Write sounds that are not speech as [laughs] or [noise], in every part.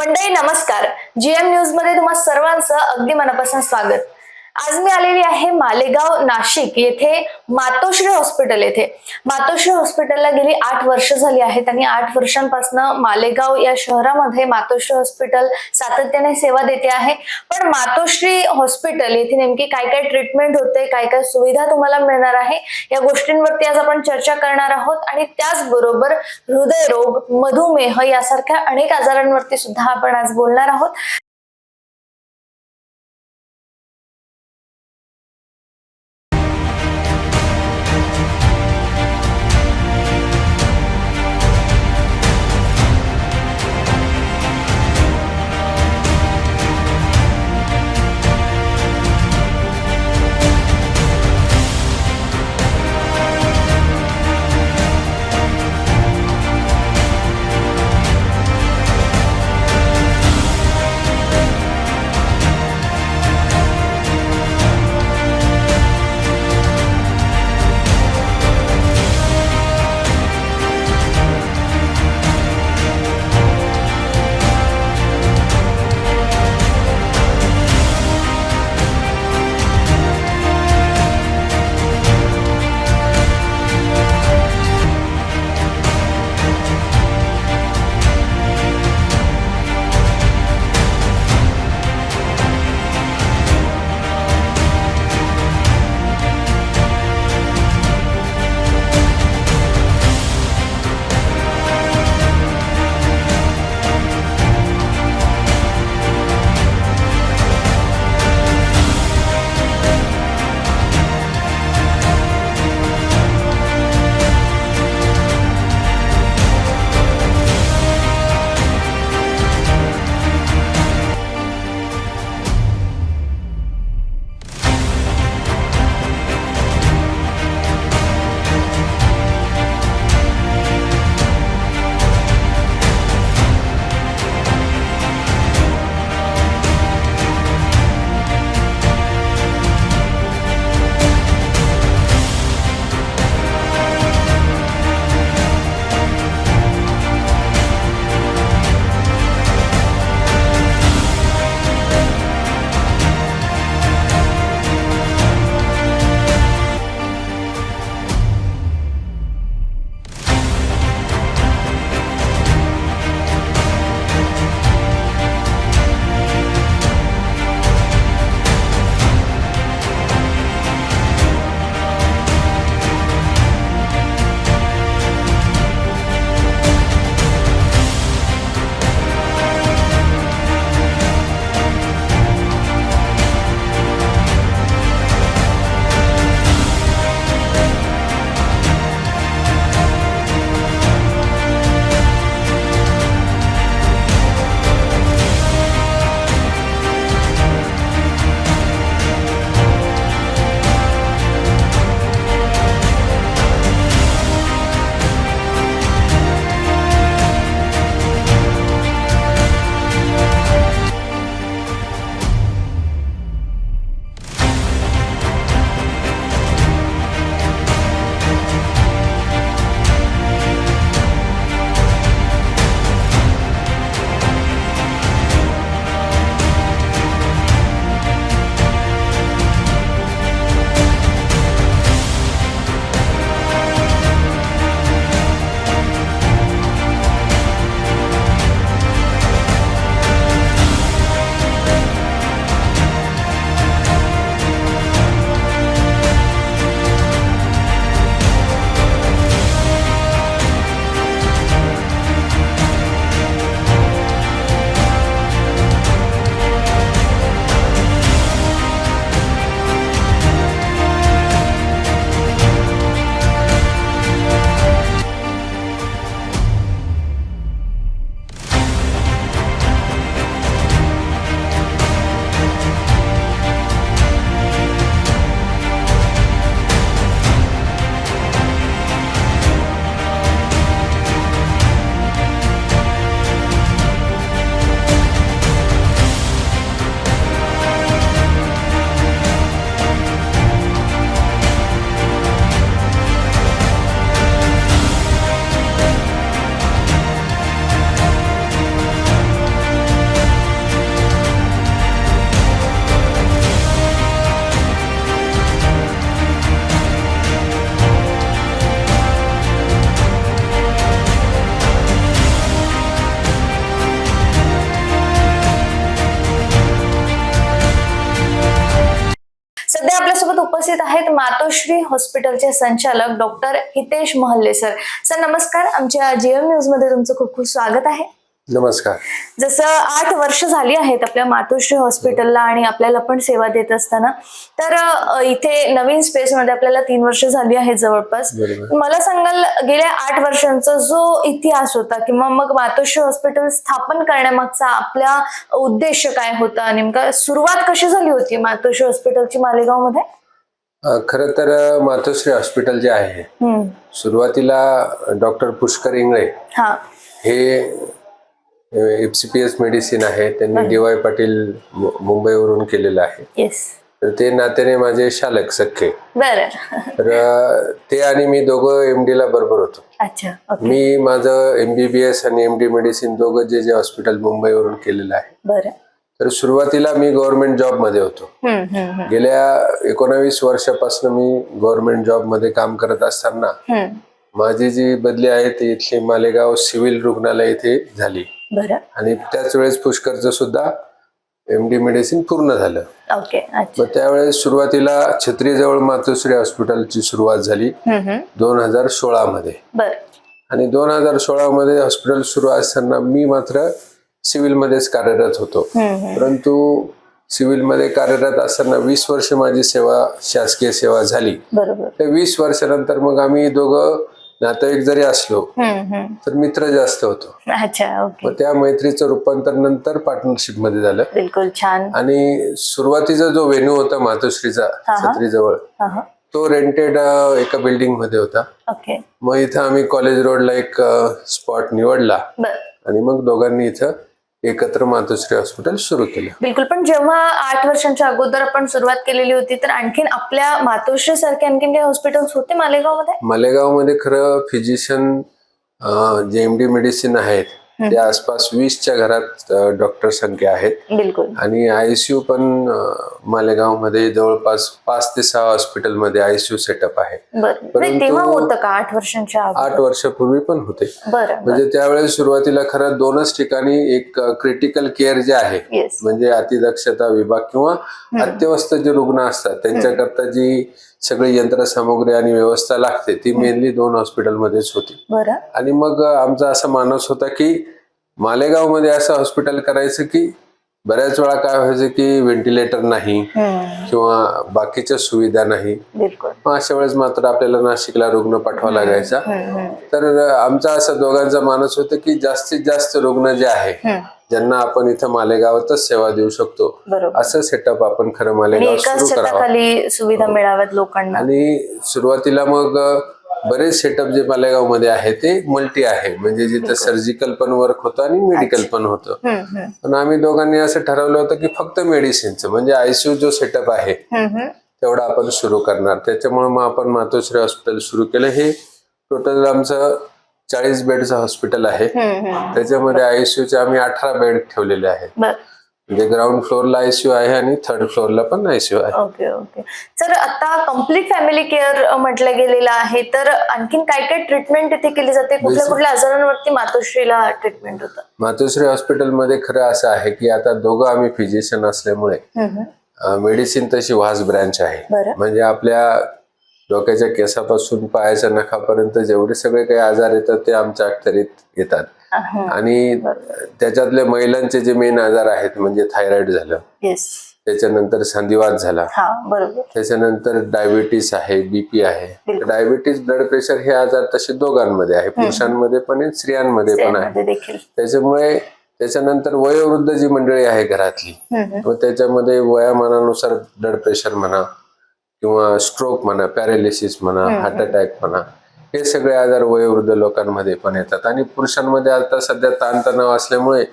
मंडळी नमस्कार. जीएम न्यूजमध्ये तुम्हा सर्वांचं अगदी मनापासून स्वागत. आज मी आलेली आहे मालेगाव नाशिक येथे मातोश्री हॉस्पिटल येथे. मातोश्री हॉस्पिटलला गेली आठ वर्ष झाली आहेत आणि आठ वर्षांपासून मालेगाव या शहरामध्ये मातोश्री हॉस्पिटल सातत्याने सेवा देते आहे. पण मातोश्री हॉस्पिटल येथे नेमकी काय काय ट्रीटमेंट होते काय काय सुविधा तुम्हाला मिळणार आहे या गोष्टींवरती आज आपण चर्चा करणार आहोत. आणि त्याचबरोबर हृदयरोग मधुमेह यासारख्या अनेक आजारांवरती सुद्धा आपण आज बोलणार आहोत. आहेत मातोश्री हॉस्पिटलचे संचालक doctor Hitesh Mahalle sir. Sir नमस्कार. आमच्या जीएम न्यूजमध्ये तुमचं खूप खूप स्वागत आहे. नमस्कार. जसं आठ वर्ष झाली आहेत आपल्या मातोश्री हॉस्पिटलला आणि आपल्याला पण सेवा देत असताना तर इथे नवीन स्पेसमध्ये आपल्याला तीन वर्ष झाली आहेत जवळपास. मला सांगाल गेल्या आठ वर्षांचा जो इतिहास होता किंवा मग मातोश्री हॉस्पिटल स्थापन करण्यामागचा आपला उद्देश काय होता? नेमका सुरुवात कशी झाली होती मातोश्री हॉस्पिटलची मालेगावमध्ये खरं तर मातोश्री हॉस्पिटल जे आहे सुरुवातीला डॉक्टर पुष्कर इंगळे हा. हे F C P S medicine आहे त्यांनी डी वाय पाटील मुंबईवरून केलेलं आहे. येस तर ते नात्याने माझे शालक सख्खे. तर ते आणि मी दोघं एम ला बरोबर होतो. मी माझं एम बी बी एस आणि एम डी मेडिसिन दोघं जे जे हॉस्पिटल मुंबईवरून केलेलं आहे. बरं. तर सुरुवातीला मी गव्हर्नमेंट जॉबमध्ये होतो. गेल्या एकोणावीस वर्षापासून मी गव्हर्नमेंट जॉबमध्ये काम करत असताना माझी जी बदली आहे ती इथली मालेगाव सिव्हिल रुग्णालय इथे झाली. आणि त्याच वेळेस पुष्करचं सुद्धा एम डी मेडिसिन पूर्ण झालं. मग त्यावेळेस सुरुवातीला छत्रीजवळ मातोश्री हॉस्पिटलची सुरुवात झाली दोन हजार सोळा मध्ये आणि दोन हजार सोळा मध्ये हॉस्पिटल सुरू असताना मी मात्र सिव्हिलमध्येच कार्यरत होतो. परंतु सिव्हिलमध्ये कार्यरत असताना वीस वर्ष माझी सेवा शासकीय सेवा झाली. त्या वीस वर्षानंतर मग आम्ही दोघं नातेवाईक जरी असलो तर मित्र जास्त होतो. अच्छा ओके. मग त्या मैत्रीचं रूपांतर नंतर पार्टनरशिपमध्ये झालं. बिलकुल छान. आणि सुरुवातीचा जो वेन्यू होता मातोश्रीचा. छत्रीजवळ तो रेंटेड एका बिल्डिंगमध्ये होता. ओके. मग इथं आम्ही कॉलेज रोडला एक स्पॉट निवडला. आणि मग दोघांनी इथं एकत्र मातोश्री हॉस्पिटल सुरू केलं. बिलकुल पण जेव्हा आठ वर्षांच्या अगोदर आपण सुरुवात केलेली होती तर आणखीन आपल्या मातोश्री सारखे आणखीन काही हॉस्पिटल्स होते मालेगावमध्ये मालेगावमध्ये खरं फिजिशियन जे एम डी मेडिसिन आहेत ते आसपास वीसच्या घरात डॉक्टर संख्या आहेत. बिलकुल. आणि आयसीयू पण मालेगावमध्ये जवळपास पाच ते सहा हॉस्पिटलमध्ये आयसीयू सेटअप आहे. तेव्हा होतं का आठ वर्षांच्या आठ वर्षापूर्वी पण होते. म्हणजे त्यावेळेस सुरुवातीला खरं दोनच ठिकाणी एक क्रिटिकल केअर जे आहे म्हणजे अतिदक्षता विभाग किंवा अत्यवस्थ जे रुग्ण असतात त्यांच्याकरता जी सगळी यंत्रसामुग्री आणि व्यवस्था लागते. ती मेनली दोन हॉस्पिटलमध्येच होती. बरं. आणि मग आमचा असा मानस होता की मालेगावमध्ये असं हॉस्पिटल करायचं की बऱ्याच वेळा काय व्हायचं की व्हेंटिलेटर नाही किंवा बाकीच्या सुविधा नाही. अशा वेळेस मात्र आपल्याला नाशिकला रुग्ण पाठवा लागायचा. तर आमचा असा दोघांचा मानस होता की जास्तीत जास्त रुग्ण जे आहे ज्यांना आपण इथं मालेगावातच सेवा देऊ शकतो असं सेटअप आपण खरं मालेगाव सुरू करावं. सुविधा मिळाव्यात लोकांना. आणि सुरुवातीला मग बरेच सेटअप जे मालेगावमध्ये आहे ते मल्टी आहे. म्हणजे जिथं सर्जिकल पण वर्क होतं आणि मेडिकल पण होतं. पण आम्ही दोघांनी असं ठरवलं होतं की फक्त मेडिसिनचं म्हणजे आयसीयू जो सेटअप आहे तेवढा आपण सुरू करणार. त्याच्यामुळे मग आपण मातोश्री हॉस्पिटल सुरू केलं. हे टोटल आमचं चाळीस बेडचं हॉस्पिटल आहे. त्याच्यामध्ये आयसीयूचे आम्ही अठरा बेड ठेवलेले आहेत. म्हणजे ग्राउंड फ्लोअरला आयसीयू आहे आणि थर्ड फ्लोअरला पण आयसीयू आहे. Okay okay. सर आता कंप्लीट फॅमिली केअर म्हटलं गेलेलं आहे तर आणखीन काय काय ट्रीटमेंट इथे केली जाते? कुठल्या कुठल्या आजारांवरती मातोश्रीला ट्रीटमेंट होतं? मातोश्री हॉस्पिटलमध्ये खरं असं आहे की आता दोघं आम्ही फिजिशियन असल्यामुळे मेडिसिन तशी वास ब्रँच आहे. म्हणजे आपल्या डोक्याच्या केसापासून पायाच्या नखापर्यंत जेवढे सगळे काही आजार येतात ते आमच्या अखत्यारीत येतात. आणि त्याच्यातले महिलांचे जे मेन आजार आहेत म्हणजे थायरॉइड झालं. त्याच्यानंतर संधिवात झाला. हा त्याच्यानंतर डायबिटीस आहे बीपी आहे. डायबिटीस ब्लड प्रेशर हे आजार तसे दोघांमध्ये आहे. पुरुषांमध्ये पण आहे स्त्रियांमध्ये पण आहे. त्याच्यामुळे त्याच्यानंतर वयोवृद्ध जी मंडळी आहे घरातली त्याच्यामध्ये वयामानानुसार ब्लड प्रेशर म्हणा किंवा स्ट्रोक म्हणा पॅरालिसिस म्हणा हार्ट अटॅक म्हणा हे सगळे आजार वयोवृद्ध लोकांमध्ये पण येतात. आणि पुरुषांमध्ये आता सध्या ताणतणाव असल्यामुळे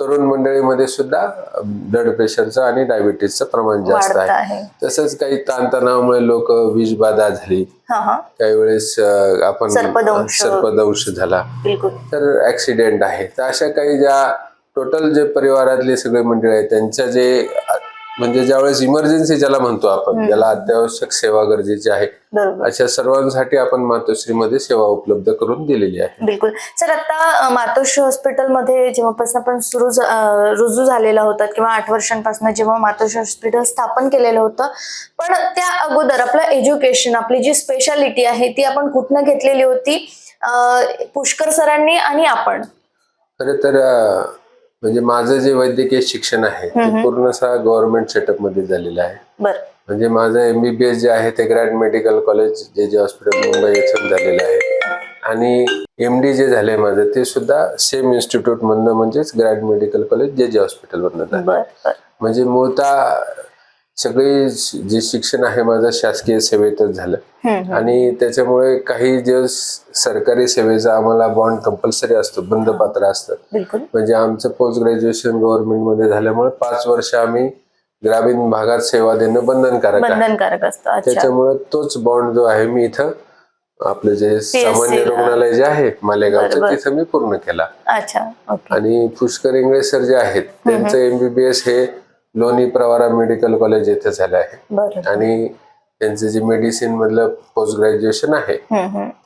तरुण मंडळीमध्ये सुद्धा ब्लड प्रेशरचं आणि डायबिटीसचं प्रमाण जास्त आहे. तसंच काही ताणतणावामुळे लोक विषबाधा झाली. हा हा. काही वेळेस आपण सर्पदंश. झाला. तर ऍक्सिडेंट आहे. तर अशा काही ज्या टोटल जे परिवारातले सगळे मंडळी आहेत त्यांच्या जे म्हणजे ज्यावेळेस इमर्जन्सी ज्याला म्हणतो आपण ज्याला अत्यावश्यक सेवा गरजेची आहे अशा सर्वांसाठी आपण मातोश्रीमध्ये सेवा उपलब्ध करून दिलेली आहे. बिलकुल. सर आता मातोश्री हॉस्पिटलमध्ये जेव्हापासून आपण सुरू रुजू झालेला होता किंवा आठ वर्षांपासून जेव्हा मातोश्री हॉस्पिटल स्थापन केलेलं होतं पण त्या अगोदर आपलं एज्युकेशन आपली जी स्पेशालिटी आहे ती आपण कुठनं घेतलेली होती? पुष्कर सरांनी आणि आपण? खरं तर म्हणजे माझं जे वैद्यकीय शिक्षण आहे ते पूर्णतः गव्हर्नमेंट सेटअपमध्ये झालेलं आहे. म्हणजे माझं एमबीबीएस जे आहे ते ग्रँड मेडिकल कॉलेज जे जे हॉस्पिटल मुंबई येथून झालेलं आहे. आणि एम डी जे झालंय माझं ते सुद्धा सेम इन्स्टिट्यूट मधनं म्हणजेच ग्रँड मेडिकल कॉलेज जे जे हॉस्पिटल मधनं झालं म्हणजे मूळतः सगळे जे शिक्षण आहे माझं शासकीय सेवेतच झालं. आणि त्याच्यामुळे काही जे सरकारी सेवेचा आम्हाला बॉन्ड कंपल्सरी असतो बंद पात्र असतं म्हणजे आमचं पोस्ट ग्रॅज्युएशन गव्हर्नमेंटमध्ये झाल्यामुळे पाच वर्ष आम्ही ग्रामीण भागात सेवा देणं बंधनकारक बंधनकारक असतं त्याच्यामुळे तोच बॉन्ड जो आहे मी इथं आपलं जे सामान्य. रुग्णालय जे आहे मालेगावचं. तिथं मी पूर्ण केला. आणि पुष्कर इंगळे सर जे आहेत त्यांचं एमबीबीएस हे लोणी प्रवारा मेडिकल कॉलेज येथे झालं आहे. आणि त्यांचं जे मेडिसिन मधलं पोस्ट ग्रॅज्युएशन आहे.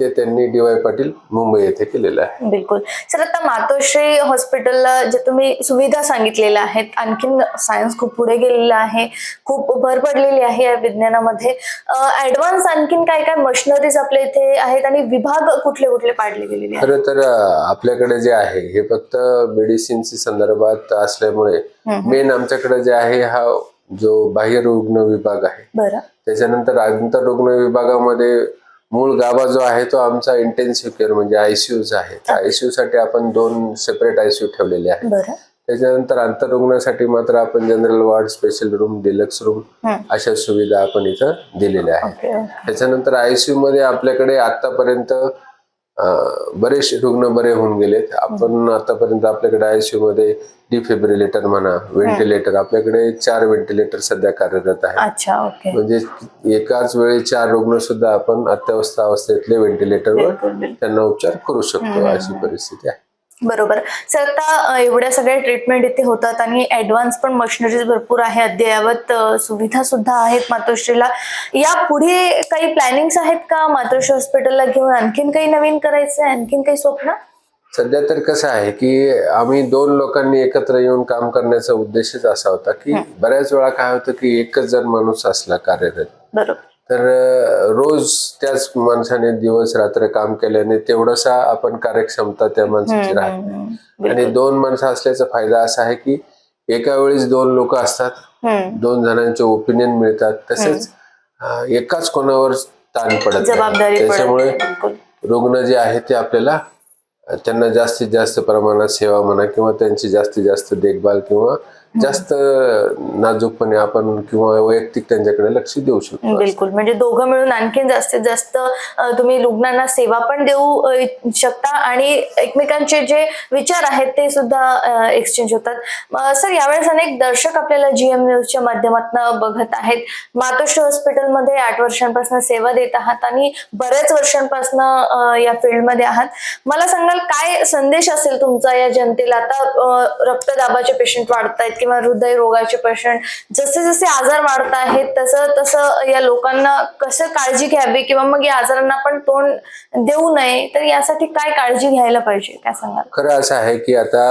ते त्यांनी डी वाय पाटील मुंबई येथे केलेलं आहे. बिलकुल. सर आता मातोश्री हॉस्पिटलला जे तुम्ही सुविधा सांगितलेल्या आहेत आणखीन सायन्स खूप पुढे गेलेलं आहे खूप भर पडलेली आहे या विज्ञानामध्ये. ऍडव्हान्स आणखीन काय काय मशिनरीज आपल्या इथे आहेत आणि विभाग कुठले कुठले पाडले गेलेले खरं तर आपल्याकडे जे आहे हे फक्त मेडिसिनशी संदर्भात असल्यामुळे मेन आमच्याकडे जे आहे हा जो बाह्य रुग्ण विभाग आहे. त्याच्यानंतर आंतर रुग्ण विभागामध्ये मूळ गाभा जो आहे तो आमचा इंटेन्सिव्ह केअर म्हणजे आयसीयूचा आहे. आयसीयू साठी आपण दोन सेपरेट आयसीयू ठेवलेले आहेत. त्याच्यानंतर आंतररुग्णासाठी मात्र आपण general ward special room deluxe room. अशा सुविधा आपण इथं दिलेल्या आहेत. त्याच्यानंतर आयसीयू मध्ये आपल्याकडे आतापर्यंत बरेचसे रुग्ण बरे होऊन गेलेत आपण आतापर्यंत आपल्याकडे आयसीयू मध्ये डिफिब्रिलेटर म्हणा व्हेंटिलेटर आपल्याकडे चार व्हेंटिलेटर सध्या कार्यरत आहे अच्छा ओके म्हणजे एकाच वेळी चार रुग्ण सुद्धा आपण अत्यवस्था अवस्थेतले व्हेंटिलेटरवर त्यांना उपचार करू शकतो अशी परिस्थिती आहे. बरोबर. सर आता एवढ्या सगळ्या ट्रीटमेंट इथे होतात आणि ऍडव्हान्स पण मशिनरीज भरपूर आहे अद्ययावत सुविधा सुद्धा आहेत मातोश्रीला. या पुढे काही प्लॅनिंग्स आहेत का? मातोश्री हॉस्पिटलला घेऊन आणखीन काही नवीन करायचं आहे आणखीन काही स्वप्न? सध्या तर कसं आहे की आम्ही दोन लोकांनी एकत्र येऊन काम करण्याचा उद्देशच असा होता की बऱ्याच वेळा काय होतं की एकच जर माणूस असला कार्यरत. बरोबर. तर रोज त्याच माणसाने दिवस रात्र काम केल्याने तेवढासा आपण कार्यक्षमता त्या माणसाची राहत. आणि दोन माणसं असल्याचा फायदा असा आहे की एका वेळेस दोन लोक असतात. दोन जणांचे ओपिनियन मिळतात तसेच एकाच कोणावर ताण पडत त्याच्यामुळे. रुग्ण जे आहे ते आपल्याला त्यांना जास्तीत जास्त प्रमाणात सेवा म्हणा किंवा त्यांची जास्तीत जास्त देखभाल किंवा जास्त नाजूकपणे आपण किंवा वैयक्तिक त्यांच्याकडे लक्ष देऊ शकतो बिलकुल. म्हणजे दोघं मिळून आणखीन जास्तीत जास्त तुम्ही रुग्णांना सेवा पण देऊ शकता आणि एकमेकांचे जे विचार आहेत ते सुद्धा एक्सचेंज होतात. सर यावेळेस अनेक दर्शक आपल्याला जीएम न्यूजच्या माध्यमातून बघत आहेत. मातोश्री हॉस्पिटलमध्ये आठ वर्षांपासून सेवा देत आहात आणि बऱ्याच वर्षांपासून या फील्डमध्ये आहात. मला सांगाल काय संदेश असेल तुमचा या जनतेला? आता रक्तदाबाचे पेशंट वाढत आहेत किंवा हृदय रोगाचे पेशंट जसे जसे आजार वाढत आहेत तसं तसं या लोकांना कसं काळजी घ्यावी किंवा मग या आजारांना आपण तोंड देऊ नये तर यासाठी काय काळजी घ्यायला पाहिजे? काय सांगाल? खरं असं आहे की आता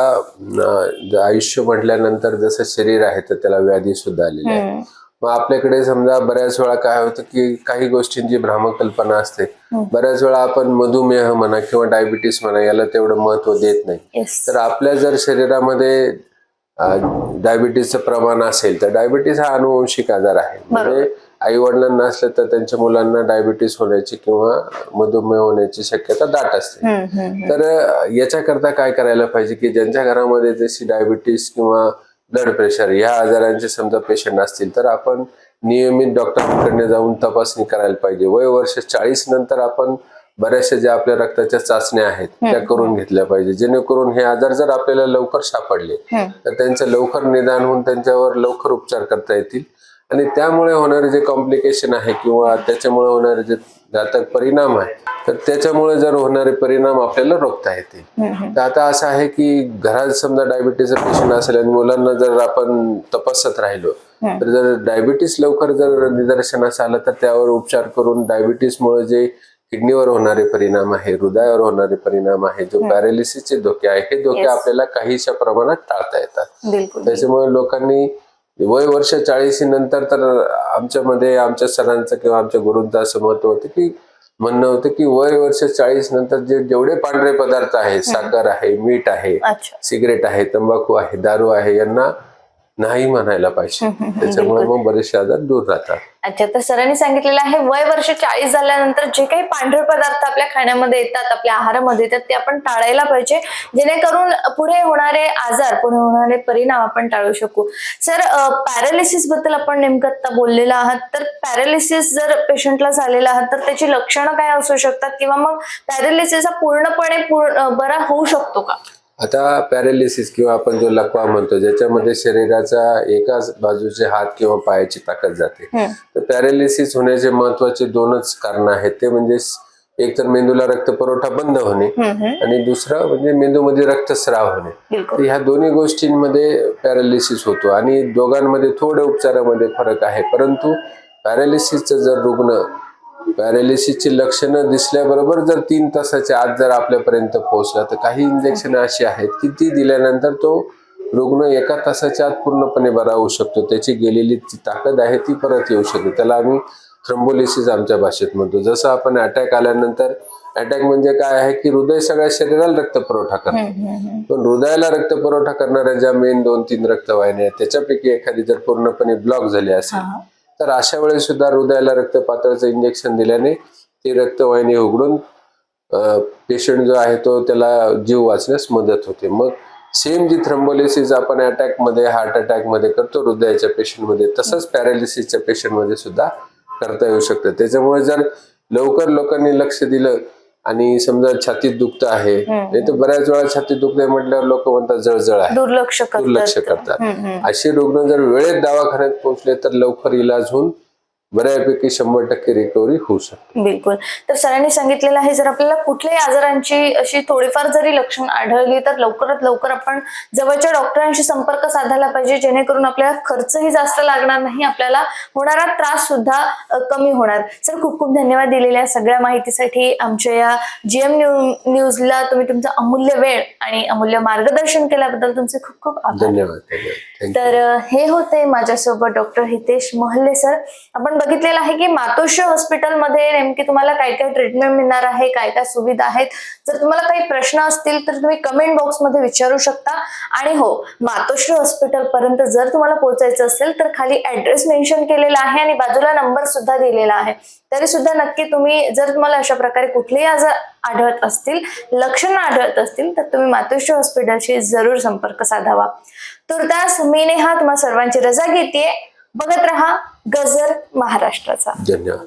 आयुष्य म्हटल्यानंतर जसं शरीर आहे तर त्याला व्याधी सुद्धा आलेली आहे. मग आपल्याकडे समजा बऱ्याच वेळा काय होतं की काही गोष्टींची भ्रामकल्पना असते. बऱ्याच वेळा आपण मधुमेह म्हणा किंवा डायबिटीस म्हणा याला तेवढं महत्त्व देत नाही. तर आपल्या जर शरीरामध्ये डायबिटीसचं प्रमाण असेल तर डायबिटीस हा अनुवंशिक आजार आहे. म्हणजे आई वडिलांना असलं तर त्यांच्या मुलांना डायबिटीस होण्याची किंवा मधुमेह होण्याची शक्यता दाट असते. तर याच्याकरता काय करायला पाहिजे की ज्यांच्या घरामध्ये जशी डायबिटीस किंवा ब्लड प्रेशर ह्या आजारांचे समजा पेशंट असतील तर आपण नियमित डॉक्टरांकडे जाऊन तपासणी करायला पाहिजे. वय वर्ष चाळीस नंतर आपण बऱ्याचशा ज्या आपल्या रक्ताच्या चाचण्या आहेत त्या करून घेतल्या पाहिजे. जेणेकरून हे आजार जर आपल्याला लवकर सापडले तर त्यांचं लवकर निदान होऊन त्यांच्यावर लवकर उपचार करता येतील. आणि त्यामुळे होणारे जे कॉम्प्लिकेशन आहे किंवा त्याच्यामुळे होणारे जे घातक परिणाम आहे तर त्याच्यामुळे जर होणारे परिणाम आपल्याला रोखता येतील. तर आता असं आहे की घरात समजा डायबिटीजचा पेशंट असेल आणि मुलांना जर आपण तपासत राहिलो. तर जर डायबिटीस लवकर जर निदर्शनास आलं तर त्यावर उपचार करून डायबिटीसमुळे जे किडनीवर होणारे परिणाम आहे हृदयावर होणारे परिणाम आहे जो पॅरालिसिसचे धोके आहे हे धोके. आपल्याला काहीशा प्रमाणात टाळता येतात. त्याच्यामुळे लोकांनी वय वर्ष चाळीसी नंतर तर आमच्यामध्ये आमच्या सरांचं किंवा आमच्या गुरूंचं असं मत होतं की म्हणणं होतं की वय वर्ष चाळीस नंतर जे जेवढे पांढरे पदार्थ आहेत साखर आहे मीठ आहे सिगरेट आहे तंबाखू आहे दारू आहे यांना नाही म्हणायला पाहिजे. [laughs] त्याच्यामुळे मग बरेचसे आजार दूर राहतात. अच्छा तर सरांनी सांगितलेलं आहे वय वर्ष चाळीस झाल्यानंतर जे काही पांढरे पदार्थ आपल्या खाण्यामध्ये येतात आपल्या आहारामध्ये येतात ते आपण टाळायला पाहिजे. जेणेकरून पुढे होणारे आजार पुढे होणारे परिणाम आपण टाळू शकू. सर पॅरालिसिसबद्दल आपण नेमकं आता बोललेलं आहात तर पॅरालिसिस जर पेशंटला झालेला आहात तर त्याची लक्षणं काय असू शकतात? किंवा मग पॅरालिसिस हा पूर्णपणे बरा होऊ शकतो का? आता पॅरालिसिस किंवा आपण जो लकवा म्हणतो ज्याच्यामध्ये शरीराचा एकाच बाजूचे हात किंवा पायाची ताकद जाते. तर पॅरालिसिस होण्याचे महत्त्वाचे दोनच कारण आहेत. ते म्हणजे एक तर मेंदूला रक्तपुरवठा बंद होणे. आणि दुसरं म्हणजे मेंदूमध्ये रक्तस्राव होणे. तर ह्या दोन्ही गोष्टींमध्ये पॅरालिसिस होतो आणि दोघांमध्ये थोडे उपचारामध्ये फरक आहे. परंतु पॅरालिसिसचं जर रुग्ण पॅरालिसिसची लक्षणं दिसल्याबरोबर जर तीन तासाच्या आत जर आपल्यापर्यंत पोहोचला तर काही इंजेक्शन अशी आहेत की ती दिल्यानंतर तो रुग्ण एका तासाच्या आत पूर्णपणे बरा होऊ शकतो त्याची गेलेली जी ताकद आहे ती परत येऊ शकते त्याला आम्ही थ्रोम्बोलिसिस आमच्या भाषेत म्हणतो जसं आपण अटॅक आल्यानंतर अटॅक म्हणजे काय आहे की हृदय सगळ्या शरीराला रक्तपुरवठा करतं हम्म, हम्म, हम्म. पण हृदयाला रक्तपुरवठा करणाऱ्या ज्या मेन दोन तीन रक्तवाहिन्या आहेत त्याच्यापैकी एखादी जर पूर्णपणे ब्लॉक झाली असेल. तर अशा वेळेस सुद्धा हृदयाला रक्तपातळचं इंजेक्शन दिल्याने ती रक्तवाहिनी उघडून पेशंट जो आहे तो त्याला जीव वाचण्यास मदत होते. मग सेम जी थ्रम्बोलिसिस आपण अटॅकमध्ये हार्ट अटॅकमध्ये करतो हृदयाच्या पेशंटमध्ये तसंच पॅरालिसिसच्या पेशंटमध्ये सुद्धा करता येऊ शकतं. त्याच्यामुळे जर लवकर लोकांनी लक्ष दिलं आणि समजा छातीत दुखतं आहे नाही तर बऱ्याच वेळा छातीत दुखतंय म्हटल्यावर लोक म्हणतात जळजळ आहे. दुर्लक्ष दुर्लक्ष करतात. असे रुग्ण जर वेळेत दवाखान्यात पोहोचले तर लवकर इलाज होऊन बऱ्यापैकी शंभर टक्के रिकव्हरी होऊ शकते. बिलकुल. तर सरांनी सांगितलेलं आहे जर आपल्याला कुठल्याही आजारांची अशी थोडीफार जरी लक्षण आढळली तर लवकरात लवकर आपण जवळच्या डॉक्टरांशी संपर्क साधायला पाहिजे जेणेकरून आपल्याला खर्चही जास्त लागणार नाही आपल्याला होणारा त्रास सुद्धा कमी होणार. सर खूप खूप धन्यवाद दिलेल्या सगळ्या माहितीसाठी. आमच्या या जीएम न्यू न्यूजला तुम्ही तुमचा अमूल्य वेळ आणि अमूल्य मार्गदर्शन केल्याबद्दल तुमचे खूप खूप धन्यवाद. तर हे होते माझ्यासोबत डॉक्टर हितेश महल्ले सर. आपण बघितलेलं आहे की मातोश्री हॉस्पिटलमध्ये नेमकी तुम्हाला काय काय ट्रीटमेंट मिळणार आहे काय काय सुविधा आहेत. जर तुम्हाला काही प्रश्न असतील तर तुम्ही कमेंट बॉक्समध्ये विचारू शकता. आणि हो मातोश्री हॉस्पिटल पर्यंत जर तुम्हाला पोहोचायचं असेल तर खाली ऍड्रेस मेन्शन केलेला आहे आणि बाजूला नंबर सुद्धा दिलेला आहे. तरी सुद्धा नक्की तुम्ही जर तुम्हाला अशा प्रकारे कुठलेही आजार आढळत असतील लक्षणं आढळत असतील तर तुम्ही मातोश्री हॉस्पिटलशी जरूर संपर्क साधावा. तुर्तास मी नेहा तुम्हा सर्वांची रजा घेते बघत रहा गजर महाराष्ट्राचा. धन्यवाद.